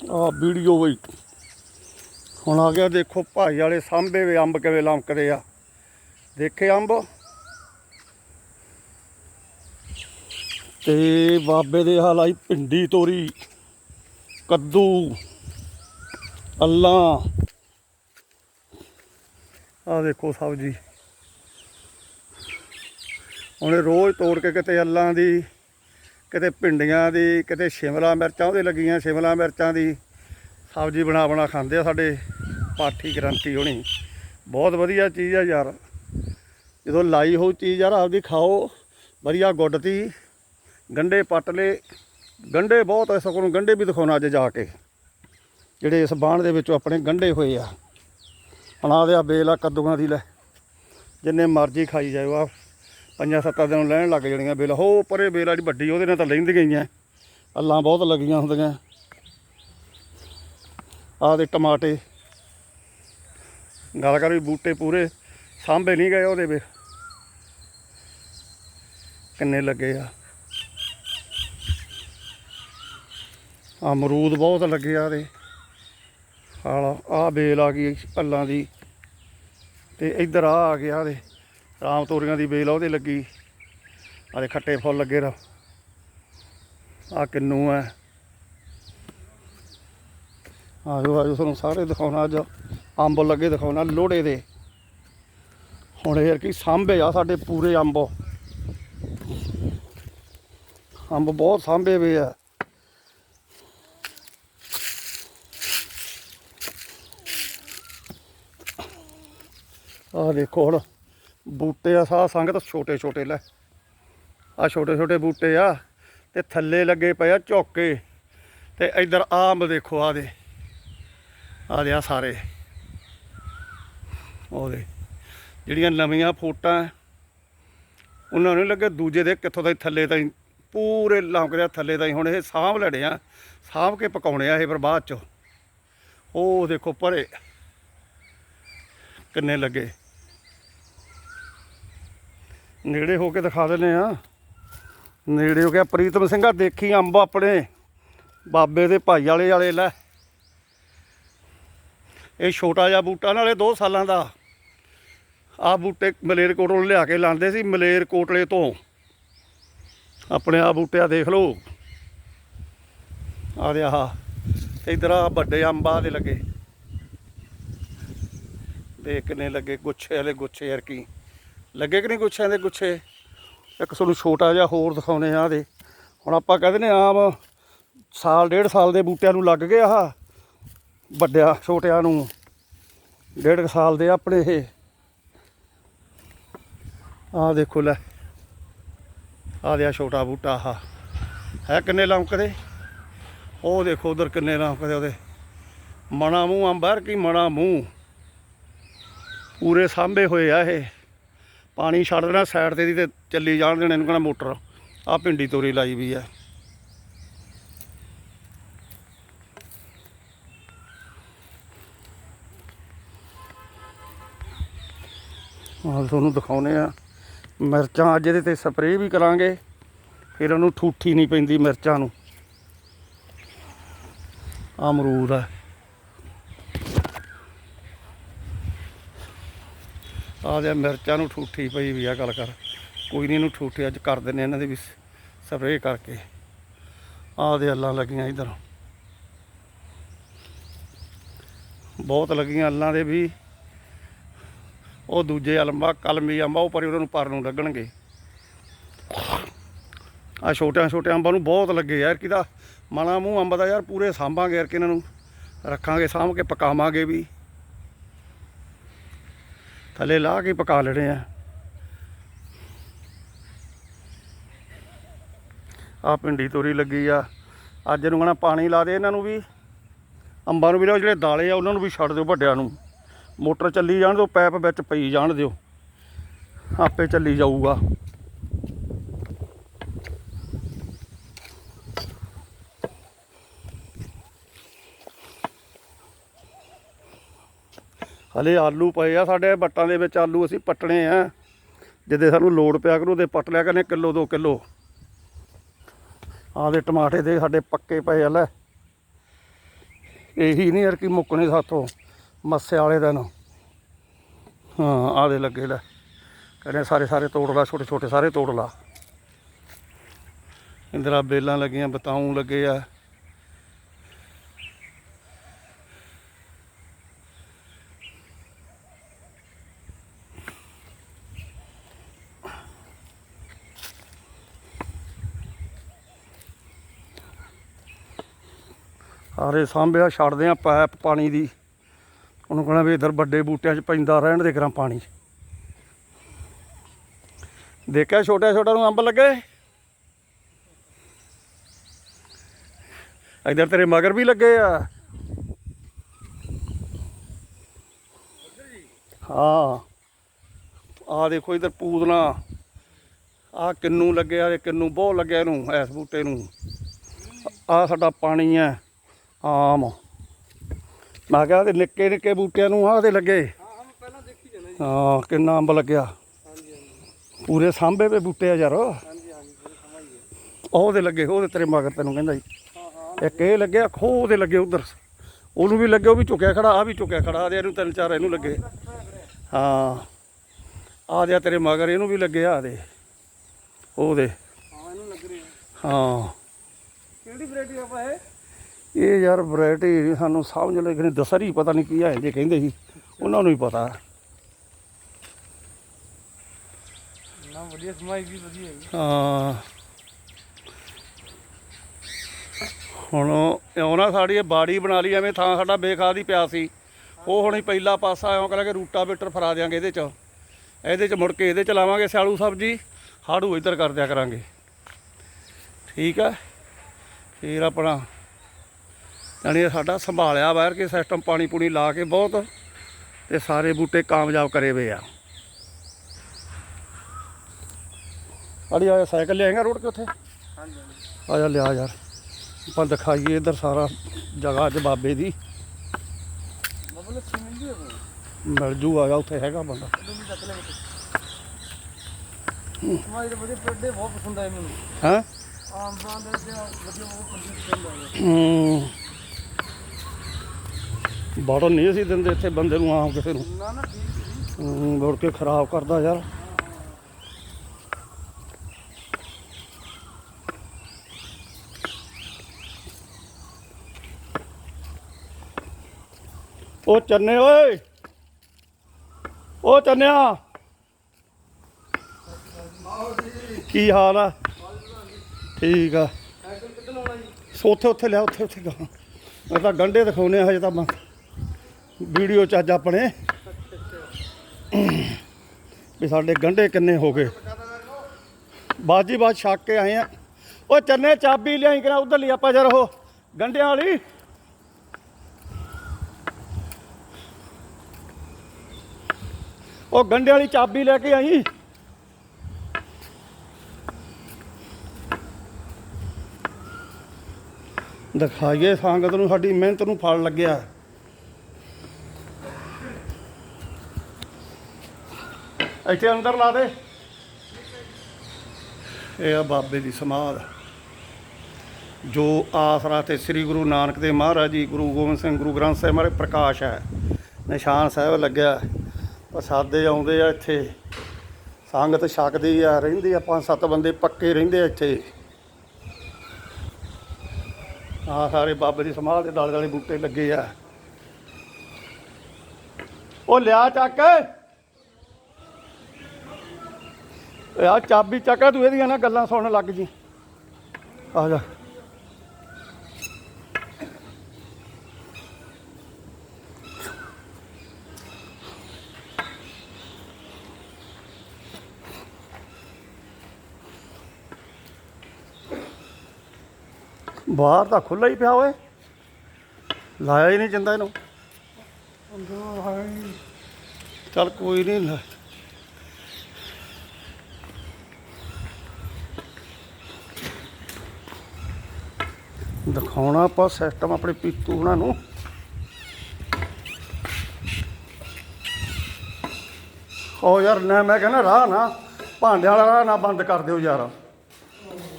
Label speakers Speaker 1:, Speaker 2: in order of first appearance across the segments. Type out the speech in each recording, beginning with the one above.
Speaker 1: ਆ ਵੀਡੀਓ ਵੀ ਹੁਣ ਆ ਗਿਆ, ਦੇਖੋ ਭਾਈ ਵਾਲੇ ਸਾਂਭੇ ਵੇ ਅੰਬ ਕਿਵੇਂ ਲਮਕਦੇ ਆ। ਦੇਖੇ ਅੰਬ? ਤੇ ਬਾਬੇ ਦੇ ਹਾਲ ਆਈ ਭਿੰਡੀ ਤੋਰੀ, ਕੱਦੂ, ਅੱਲਾ। ਆ ਦੇਖੋ ਸਬਜੀ। ਉਹਨੇ ਰੋਜ਼ ਤੋੜ ਕੇ ਕਿਤੇ ਅੱਲਾਂ ਦੀ ਕਿਤੇ ਭਿੰਡੀਆਂ ਦੀ, ਕਿਤੇ ਸ਼ਿਮਲਾ ਮਿਰਚਾਂ, ਉਹਦੇ ਲੱਗੀਆਂ ਸ਼ਿਮਲਾ ਮਿਰਚਾਂ ਦੀ। ਸਬਜ਼ੀ ਬਣਾ ਬਣਾ ਖਾਂਦੇ ਆ ਸਾਡੇ, ਪਾਠੀ ਗ੍ਰੰਥੀ ਹੋਣੀ। ਬਹੁਤ ਵਧੀਆ ਚੀਜ਼ ਆ ਯਾਰ। ਜਦੋਂ ਲਾਈ ਹੋਊ ਚੀਜ਼ ਯਾਰ, ਆਪਦੀ ਖਾਓ। ਵਧੀਆ ਗੁੱਡ ਤੀ। ਗੰਡੇ ਪੱਟ ਲੇ ਗੰਡੇ ਬਹੁਤ ਐ ਸਗੋਂ ਨੂੰ ਗੰਡੇ ਵੀ ਦਿਖਾਉਣਾ ਅੱਜ ਜਾ ਕੇ। ਜਿਹੜੇ ਇਸ ਬਾਣ ਦੇ ਵਿੱਚੋਂ ਆਪਣੇ ਗੰਡੇ ਹੋਏ ਆ। ਅਣਾ ਦੇ ਆ ਬੇਲ ਆ, ਕੱਦੂਆਂ ਦੀ ਲੈ। ਜਿੰਨੇ ਮਰਜ਼ੀ ਖਾਈ ਜਾਓ ਆ ਪੰਜਾਂ ਸੱਤਾਂ ਦਿਨ ਲੈਣ ਲੱਗ ਜਾਣੀਆਂ ਬੇਲ। ਹੋ ਪਰੇ ਬੇਲ ਆ ਜਿਹੜੀ ਵੱਡੀ, ਉਹਦੇ ਨਾਲ ਤਾਂ ਲੈਂਦੀਆਂ ਗਈਆਂ। ਅੱਲਾਂ ਬਹੁਤ ਲੱਗੀਆਂ ਹੁੰਦੀਆਂ। ਆਹ ਦੇ ਟਮਾਟੇ। ਗੱਲ ਕਰ ਵੀ ਬੂਟੇ ਪੂਰੇ ਸਾਂਭੇ ਨਹੀਂ ਗਏ ਉਹਦੇ ਵਿੱਚ। ਕਿੰਨੇ ਲੱਗੇ ਆ। ਅਮਰੂਦ ਬਹੁਤ ਲੱਗੇ ਆ ਦੇ ਹਾਲਾ ਆ ਬੇਲ ਆ ਗਈ ਅੱਲਾਂ ਦੀ। ਤੇ ਇੱਧਰ ਆ ਆ ਗਿਆ ਦੇ ਰਾਮ ਤੋਰੀਆਂ ਦੀ ਬੇਲ ਆ, ਉਹਦੇ ਲੱਗੀ। ਆਦੇ ਖੱਟੇ ਫੁੱਲ ਲੱਗੇ ਰ। ਆ ਕਿੰਨੂ ਹੈ ਆਜੋ ਆਜੋ, ਤੁਹਾਨੂੰ ਸਾਰੇ ਦਿਖਾਉਣਾ ਅੱਜ। ਅੰਬ ਲੱਗੇ ਦਿਖਾਉਣਾ ਲੋੜੇ ਦੇ। ਹੁਣ ਯਾਰ ਕੀ ਸਾਂਭੇ ਆ ਸਾਡੇ ਪੂਰੇ ਅੰਬ। ਅੰਬ ਬਹੁਤ ਸਾਂਭੇ ਵੇ ਆ। ਆਹ ਦੇਖੋ ਹੁਣ। ਬੂਟੇ ਆ, ਸਾਹ ਸੰਗਤ ਛੋਟੇ ਛੋਟੇ ਲੈ। ਆ ਛੋਟੇ ਛੋਟੇ ਬੂਟੇ ਆ, ਤੇ ਥੱਲੇ ਲੱਗੇ ਪਏ ਆ ਝੋਕੇ ਤੇ ਇਧਰ ਆਮ ਦੇਖੋ ਆ ਦੇ। ਆ ਦੇ ਆ ਸਾਰੇ। ਉਹਦੇ ਜਿਹੜੀਆਂ ਨਵੀਆਂ ਫੋਟਾਂ ਉਹਨਾਂ ਨੂੰ ਨੀ ਲੱਗੇ, ਦੂਜੇ ਦੇ ਕਿੱਥੋਂ ਤਾਈ ਥੱਲੇ ਤਾਈ, ਪੂਰੇ ਲੰਕਦੇ ਆ ਥੱਲੇ ਤਾਈ ਹੁਣ ਇਹ ਸਾਂਭ ਲੈਣੇ ਆ, ਸਾਂਭ ਕੇ ਪਕਾਉਣੇ ਆ ਇਹ ਫਿਰ ਬਾਅਦ ਚ। ਉਹ ਦੇਖੋ ਪਰੇ, ਕਿੰਨੇ ਲੱਗੇ। ਨੇੜੇ ਹੋ ਕੇ ਦਿਖਾ ਦਿੰਦੇ ਆ ਨੇੜੇ ਹੋ ਗਿਆ ਪ੍ਰੀਤਮ ਸਿੰਘਾ ਦੇਖੀ ਅੰਬ ਆਪਣੇ। ਬਾਬੇ ਦੇ ਭਾਈ ਵਾਲੇ ਵਾਲੇ, ਲੈ। ਇਹ ਛੋਟਾ ਜਿਹਾ ਬੂਟਾ ਨਾਲੇ 2 ਸਾਲਾਂ ਦਾ। ਆ ਬੂਟੇ ਮਲੇਰ ਕੋਟਲੋਂ ਲਿਆ ਕੇ ਲਾਉਂਦੇ ਸੀ, ਮਲੇਰ ਕੋਟਲੇ ਤੋਂ। ਆਪਣੇ ਆ ਬੂਟਿਆ ਦੇਖ ਲਓ। ਆ ਦੇ ਆਹ, ਇਧਰ ਆ ਵੱਡੇ ਅੰਬਾਂ ਦੇ ਲੱਗੇ। ਦੇਖ ਕਿੰਨੇ ਲੱਗੇ ਗੁੱਛੇ ਵਾਲੇ ਗੁੱਛੇ ਯਾਰ ਕੀ। ਲੱਗੇ ਕਿ ਨਹੀਂ ਗੁੱਛਿਆਂ ਦੇ ਗੁੱਛੇ? ਇੱਕ ਤੁਹਾਨੂੰ ਛੋਟਾ ਜਿਹਾ ਹੋਰ ਦਿਖਾਉਨੇ ਆ ਦੇ। ਹੁਣ ਆਪਾਂ ਕਹਿੰਦੇ ਨੇ ਆਮ ਸਾਲ, ਡੇਢ ਸਾਲ ਦੇ ਬੂਟਿਆਂ ਨੂੰ ਲੱਗ ਗਿਆ ਆਹ ਵੱਡਿਆ, ਛੋਟਿਆਂ ਨੂੰ। ਡੇਢ ਕੁ ਸਾਲ ਦੇ ਆਪਣੇ ਇਹ। ਆਹ ਦੇਖੋ ਲੈ। ਆਹ ਦੇ ਛੋਟਾ ਬੂਟਾ ਆਹ। ਹੈ ਕਿੰਨੇ ਲੰਕਦੇ ਉਹ ਦੇਖੋ ਉਧਰ ਕਿੰਨੇ ਲੰਕਦੇ ਉਹਦੇ। ਮਣਾ ਮੂੰਹ ਅੰਬਰ ਕੀ ਮਣਾ ਮੂੰਹ। ਪੂਰੇ ਸਾਂਭੇ ਹੋਏ ਆ ਇਹ। ਪਾਣੀ ਛੱਡ ਦੇਣਾ ਸਾਈਡ ਤੇ ਦੀ ਤੇ ਚੱਲੀ ਜਾਣ ਦੇਣਾ ਇਹਨੂੰ ਕਹਿਣਾ ਮੋਟਰ। ਆ ਪਿੰਡੀ ਤੋਰੀ ਲਾਈ ਵੀ ਆ। ਆਹ ਤੁਹਾਨੂੰ ਦਿਖਾਉਨੇ ਆ। ਮਿਰਚਾਂ ਅੱਜ ਇਹਦੇ ਤੇ ਸਪਰੇਅ ਵੀ ਕਰਾਂਗੇ। ਫਿਰ ਉਹਨੂੰ ਠੂਠੀ ਨਹੀਂ ਪੈਂਦੀ ਮਿਰਚਾਂ ਨੂੰ। ਆਹ ਅਮਰੂਦ ਆ। ਆ ਦੇ ਮਿਰਚਾਂ ਨੂੰ ਠੂਠੀ ਪਈ ਵੀ ਆ, ਗੱਲ ਕਰ। ਕੋਈ ਨਹੀਂ ਇਹਨੂੰ ਠੂਠੇ ਅੱਜ ਕਰ ਦਿੰਨੇ ਇਹਨਾਂ ਦੇ ਵੀ ਸਪਰੇਅ ਕਰਕੇ। ਆ ਦੇ ਅੱਲਾਂ ਲੱਗੀਆਂ ਇਧਰ। ਬਹੁਤ ਲੱਗੀਆਂ ਅੱਲਾਂ ਦੇ ਵੀ। ਉਹ ਦੂਜੇ ਅਲੰਬਾ ਕਲਮੀ ਅੰਬਾ, ਉਹ ਪਰੇ ਉਹਨਾਂ ਨੂੰ ਪਰ ਨੂੰ ਲੱਗਣਗੇ। ਆ ਛੋਟਿਆਂ ਛੋਟਿਆਂ ਅੰਬਾਂ ਨੂੰ ਬਹੁਤ ਲੱਗੇ ਯਾਰ ਕਿਦਾ ਮਾਣਾ ਮੂੰਹ ਅੰਬ ਦਾ ਯਾਰ, ਪੂਰੇ ਸਾਂਭਾਂਗੇ ਯਾਰ ਕਿ ਇਹਨਾਂ ਨੂੰ ਰੱਖਾਂਗੇ, ਸਾਂਭ ਕੇ ਪਕਾਵਾਂਗੇ ਵੀ। ਥੱਲੇ ਲਾ ਕੇ ਪਕਾ ਲੈਣੇ ਆ। ਆ ਪਿੰਡੀ ਤੋਰੀ ਲੱਗੀ ਆ। ਅੱਜ ਨੂੰ ਕਹਣਾ ਪਾਣੀ ਲਾ ਦੇ ਇਹਨਾਂ ਨੂੰ ਵੀ। ਅੰਬਾਂ ਨੂੰ ਵੀ ਲਓ, ਜਿਹੜੇ ਦਾਲੇ ਆ, ਉਹਨਾਂ ਨੂੰ ਵੀ ਛੱਡ ਦਿਓ ਵੱਡਿਆਂ ਨੂੰ। ਮੋਟਰ ਚੱਲੀ ਜਾਣ ਦਿਓ, ਪੈਪ ਵਿੱਚ ਪਈ ਜਾਣ ਦਿਓ। ਆਪੇ ਚੱਲੀ ਜਾਊਗਾ। ਹਲੇ ਆਲੂ ਪਏ ਆ, ਸਾਡੇ ਬੱਟਾਂ ਦੇ ਵਿੱਚ ਆਲੂ ਅਸੀਂ ਪੱਟਣੇ ਆ। ਜਿੱਦੇ ਸਾਨੂੰ ਲੋੜ ਪਿਆ ਕਰੂ ਤੇ ਪੱਟ ਲਿਆ ਕਰਨੇ, ਕਿਲੋ 2 ਕਿਲੋ। ਆਹ ਦੇ ਟਮਾਟੇ ਦੇ ਸਾਡੇ ਪੱਕੇ ਪਏ ਆ, ਲੈ। ਇਹੀ ਨਹੀਂ ਯਾਰ ਕਿ ਮੁੱਕਣੇ ਸਾਥੋਂ, ਮੱਸੇ ਵਾਲੇ ਦਿਨ। ਹਾਂ ਆਦੇ ਲੱਗੇ, ਲੈ। ਕਹਿੰਦੇ ਸਾਰੇ ਸਾਰੇ ਤੋੜ ਲਾ, ਛੋਟੇ ਛੋਟੇ ਸਾਰੇ ਤੋੜ ਲਾ। ਇੰਦਰਾ ਬੇਲਾਂ ਲੱਗੀਆਂ ਬਤਾਉਂ ਲੱਗੇ ਆ। ਸਾਰੇ ਸਾਂਭਿਆ, ਛੱਡਦੇ ਆ ਪਾਈਪ ਪਾਣੀ ਦੀ। ਉਹਨੂੰ ਕਹਣਾ ਵੀ ਇਧਰ ਵੱਡੇ ਬੂਟਿਆਂ 'ਚ ਪੈਂਦਾ ਰਹਿਣ ਦੇ ਕਰਾਂ ਪਾਣੀ। ਦੇਖਿਆ ਛੋਟੇ ਛੋਟੇ ਨੂੰ ਅੰਬ ਲੱਗੇ? ਇਧਰ ਤੇਰੇ ਮਗਰ ਵੀ ਲੱਗੇ ਆ। ਹਾਂ। ਆ ਦੇਖੋ ਇਧਰ ਪੂਦਨਾ। ਆ ਕਿੰਨੂ ਲੱਗਿਆ ਇਹ ਕਿੰਨੂ ਬਹੁਤ ਲੱਗਿਆ ਇਹਨੂੰ, ਇਸ ਬੂਟੇ ਨੂੰ। ਆ ਸਾਡਾ ਪਾਣੀ ਹੈ ਆਮ। ਮੈਂ ਕਿਹਾ ਤੇ ਨਿੱਕੇ ਨਿੱਕੇ ਬੂਟਿਆਂ ਨੂੰ ਆਹ ਦੇ ਲੱਗੇ।
Speaker 2: ਹਾਂ
Speaker 1: ਕਿੰਨਾ ਅੰਬ ਲੱਗਿਆ। ਪੂਰੇ ਸਾਂਭੇ ਵੇ ਬੂਟੇ ਆ ਯਾਰ। ਉਹਦੇ ਲੱਗੇ ਉਹਦੇ ਤੇਰੇ ਮਗਰ ਤੈਨੂੰ ਕਹਿੰਦਾ ਜੀ ਇੱਕ ਇਹ ਲੱਗਿਆ ਖੋ ਉਹਦੇ ਲੱਗੇ ਉਧਰ। ਉਹਨੂੰ ਵੀ ਲੱਗੇ ਉਹ ਵੀ ਝੁਕਿਆ ਖੜਾ ਆ ਵੀ ਝੁਕਿਆ ਖੜਾ ਆ ਦੇ ਇਹਨੂੰ ਤਿੰਨ ਚਾਰ ਇਹਨੂੰ ਲੱਗੇ। ਹਾਂ। ਆ ਦੇ ਤੇਰੇ ਮਗਰ ਇਹਨੂੰ ਵੀ ਲੱਗੇ ਆ ਦੇ। ਉਹਦੇ
Speaker 2: ਹਾਂ ਇਹਨੂੰ ਲੱਗ ਰਿਹਾ।
Speaker 1: ਹਾਂ।
Speaker 2: ਕਿਹੜੀ ਵੈਰਾਈਟੀ ਆਪਾਂ ਇਹ?
Speaker 1: ਇਹ ਯਾਰ ਵੈਰਾਈਟੀ ਸਾਨੂੰ ਸਮਝ ਲੱਗਣੀ ਦਸਰੀ ਪਤਾ ਨਹੀਂ ਕੀ ਹੈ ਜੇ ਕਹਿੰਦੇ ਸੀ ਉਹਨਾਂ ਨੂੰ ਹੀ ਪਤਾ।
Speaker 2: ਨਾ ਵਧੀਆ ਸਮਾਈ ਵੀ ਵਧੀਆ ਹੈ
Speaker 1: ਹਾਂ। ਹੁਣ ਉਹ ਨਾ ਸਾਡੀ ਇਹ ਬਾੜੀ ਬਣਾ ਲਈ ਐਵੇਂ ਥਾਂ ਸਾਡਾ ਬੇਖਾਦ ਹੀ ਪਿਆ ਸੀ। ਉਹ ਹੁਣ ਹੀ ਪਹਿਲਾ ਪਾਸਾ ਐਂ ਕਰਾਂਗੇ ਰੂਟਾਵੇਟਰ ਫਰਾ ਦਿਆਂਗੇ ਇਹਦੇ ਚ। ਇਹਦੇ ਚ ਮੁੜ ਕੇ ਇਹਦੇ ਚ ਲਾਵਾਂਗੇ ਸਿਆਲੂ ਸਬਜੀ ਹਾੜੂ ਇੱਧਰ ਕਰ ਦਿਆ ਕਰਾਂਗੇ। ਠੀਕ ਹੈ ਫਿਰ ਆਪਣਾ ਇਹ ਸਾਡਾ ਸੰਭਾਲਿਆ ਬਾਹਰ ਕੇ ਸਿਸਟਮ ਪਾਣੀ ਪੂਣੀ ਲਾ ਕੇ ਬਹੁਤ ਤੇ ਸਾਰੇ ਬੂਟੇ ਕਾਮਯਾਬ ਕਰੇ ਵੇ ਆ। ਅੜੀ ਆ ਸਾਈਕਲ ਲਿਆਏਗਾ ਰੋਡ ਕੇ ਉੱਥੇ?
Speaker 2: ਹਾਂਜੀ
Speaker 1: ਆ ਜਾ ਲਿਆ ਯਾਰ ਆਪਾਂ ਦਿਖਾਈਏ ਇੱਧਰ ਸਾਰਾ ਜਗ੍ਹਾ ਅੱਜ ਬਾਬੇ ਦੀ। ਮਿਲ ਜੂ ਆ ਜਾ ਉੱਥੇ ਹੈਗਾ ਬੰਦਾ।
Speaker 2: ਦੇ ਪੇਡੇ ਬਹੁਤ ਪਸੰਦ ਆਏ ਮੈਨੂੰ।
Speaker 1: ਹਾਂ?
Speaker 2: ਆਮ ਬਾਂਦ ਦੇ ਵਧੀਆ ਬਹੁਤ ਪਸੰਦ ਆਏ
Speaker 1: ਹੂੰ। ਬਾੜੋ ਨਹੀਂ ਸੀ ਦਿੰਦੇ ਇੱਥੇ ਬੰਦੇ ਨੂੰ ਆਮ ਕਿਸੇ ਨੂੰ।
Speaker 2: ਨਾ ਨਾ
Speaker 1: ਮੁੜ ਕੇ ਖਰਾਬ ਕਰਦਾ ਯਾਰ। ਉਹ ਚੰਨੇ ਓਏ। ਉਹ ਚੰਨਿਆ। ਕੀ ਹਾਲ ਆ? ਠੀਕ ਆ। ਉੱਥੇ ਉੱਥੇ ਲਿਆ ਉੱਥੇ ਉੱਥੇ ਗਾ। ਮੈਂ ਤਾਂ ਗੰਡੇ ਦਿਖਾਉਨੇ ਹਜੇ ਤਾਂ ਵੀਡੀਓ ਚ ਅੱਜ ਆਪਣੇ। ਵੀ ਸਾਡੇ ਗੰਡੇ ਕਿੰਨੇ ਹੋ ਗਏ। ਬਾਜੀ ਬਾਜ ਛੱਕ ਕੇ ਆਏ ਆ। ਉਹ ਚੰਨੇ ਚਾਬੀ ਲਿਆਈ ਕਰਾ, ਉਧਰ ਲਈ ਆਪਾਂ ਜਰ ਉਹ ਗੰਡਿਆਂ ਵਾਲੀ। ਉਹ ਗੰਡੇ ਵਾਲੀ ਚਾਬੀ ਲੈ ਕੇ ਆਈ। ਦਿਖਾਈਏ ਸੰਗਤ ਨੂੰ, ਸਾਡੀ ਮਿਹਨਤ ਨੂੰ ਫਲ ਲੱਗਿਆ। ਇੱਥੇ ਅੰਦਰ ਲਾ ਦੇ। ਇਹ ਆ ਬਾਬੇ ਦੀ ਸਮਾਧ। ਜੋ ਆਸਰਾ ਤੇ ਸ੍ਰੀ ਗੁਰੂ ਨਾਨਕ ਦੇਵ ਮਹਾਰਾਜ ਜੀ, ਗੁਰੂ ਗੋਬਿੰਦ ਸਿੰਘ, ਗੁਰੂ ਗ੍ਰੰਥ ਸਾਹਿਬ ਮਾਰੇ ਪ੍ਰਕਾਸ਼ ਹੈ। ਨਿਸ਼ਾਨ ਸਾਹਿਬ ਲੱਗਿਆ। ਪ੍ਰਸਾਦੇ ਆਉਂਦੇ ਆ ਇੱਥੇ। ਸੰਗਤ ਛਕਦੀ ਆ, ਰਹਿੰਦੀ ਆ, ਪੰਜ ਸੱਤ ਬੰਦੇ ਪੱਕੇ ਰਹਿੰਦੇ ਆ ਇੱਥੇ। ਆ ਸਾਰੇ ਬਾਬੇ ਦੀ ਸਮਾਧ ਦੇ ਦਾਲੇ ਦਾਲੇ ਬੂਟੇ ਲੱਗੇ ਆ। ਉਹ ਲਿਆ ਚੱਕ। ਆ ਚਾਬੀ ਚੱਕਾ ਤੂੰ ਇਹਦੀਆਂ ਨਾ ਗੱਲਾਂ ਸੁਣਨ ਲੱਗ ਜੀ। ਆ ਜਾ। ਬਾਹਰ ਤਾਂ ਖੁੱਲਾ ਹੀ ਪਿਆ ਓਏ। ਲਾਇਆ ਹੀ ਨਹੀਂ ਜਾਂਦਾ ਇਹਨੂੰ। ਚੱਲ ਕੋਈ ਨਹੀਂ ਦਿਖਾਉਣਾ ਆਪਾਂ ਸਿਸਟਮ ਆਪਣੇ ਪੀਤੂ ਉਹਨਾਂ ਨੂੰ। ਓ ਯਾਰ ਨਾ ਮੈਂ ਕਹਿੰਦਾ ਰਾਹ ਨਾ ਭਾਂਡੇ ਵਾਲਾ ਰਾਹ ਨਾ ਬੰਦ ਕਰ ਦਿਓ ਯਾਰ।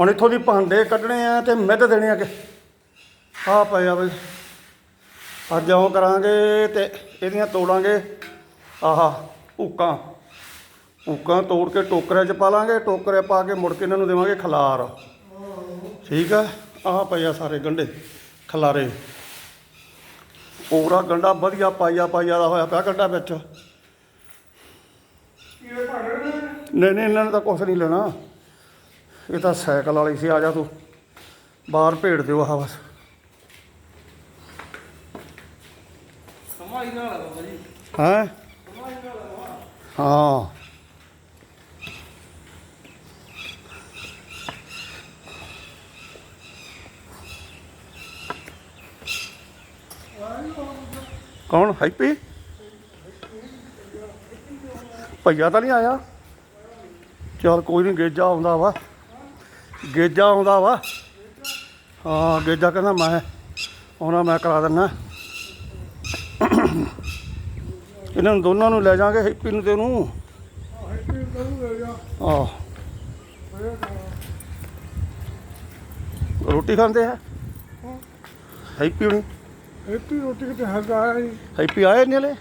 Speaker 1: ਹੁਣ ਇੱਥੋਂ ਦੀ ਭਾਂਡੇ ਕੱਢਣੇ ਆ ਤੇ ਮਿੱਧ ਦੇਣੇ ਆ ਕਿ। ਆ ਪਏ ਆ ਬਈ। ਅੱਜ ਉਹ ਕਰਾਂਗੇ ਤੇ ਇਹਦੀਆਂ ਤੋੜਾਂਗੇ। ਆਹਾ ਭੂਕਾਂ ਭੂਕਾਂ ਤੋੜ ਕੇ ਟੋਕਰੇ 'ਚ ਪਾ ਲਾਂਗੇ ਟੋਕਰੇ ਪਾ ਕੇ ਮੁੜ ਕੇ ਇਹਨਾਂ ਨੂੰ ਦੇਵਾਂਗੇ ਖਲਾਰ। ਠੀਕ ਆ? ਆਹ ਪਈਆ ਸਾਰੇ ਗੰਢੇ ਖਲਾਰੇ। ਪੂਰਾ ਗੰਡਾ ਵਧੀਆ ਪਾਈਆ ਪਾਈਆ ਦਾ ਹੋਇਆ ਪਿਆ ਗੰਡਾ ਵਿੱਚ। ਨਹੀਂ ਨਹੀਂ ਇਹਨਾਂ ਨੇ ਤਾਂ ਕੁਛ ਨਹੀਂ ਲੈਣਾ। ਇਹ ਤਾਂ ਸਾਈਕਲ ਵਾਲੀ ਸੀ ਆ ਜਾ ਤੂੰ। ਬਾਹਰ ਭੇੜ ਦਿਓ ਆਹ ਬਸ। ਹੈਂ ਹਾਂ। ਕੌਣ? ਹੈਪੀ ਭਈਆ ਤਾਂ ਨਹੀਂ ਆਇਆ। ਚਲ ਕੋਈ ਨਹੀਂ ਗੇਜਾ ਆਉਂਦਾ ਵਾ। ਗੇਜਾ ਆਉਂਦਾ ਵਾ। ਹਾਂ ਗੇਜਾ ਕਹਿੰਦਾ ਮੈਂ ਆਉਣਾ ਮੈਂ ਕਰਾ ਦਿੰਦਾ ਇਹਨਾਂ ਨੂੰ ਦੋਨਾਂ ਨੂੰ ਲੈ ਜਾਾਂਗੇ ਹੈਪੀ ਨੂੰ ਤੇ ਉਹਨੂੰ। ਆਹ। ਰੋਟੀ ਖਾਂਦੇ ਆ? ਹੈਪੀ ਹੁਣੀ।
Speaker 2: ਹੈਪੀ ਰੋਟੀ ਕਿਤੇ ਹੱਗਾ ਆਇਆ ਨਹੀਂ
Speaker 1: ਹੈਪੀ ਆਏ ਨਹੀਂ ਹਲੇ?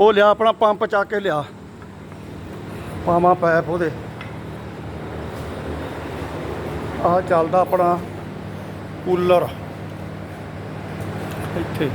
Speaker 1: ਉਹ ਲਿਆ ਆਪਣਾ ਪੰਪ ਚੱਕ ਕੇ ਲਿਆ। ਪਾਵਾਂ ਪੈਪ ਉਹਦੇ। ਆਹ ਚੱਲਦਾ ਆਪਣਾ ਕੂਲਰ। ਇੱਥੇ।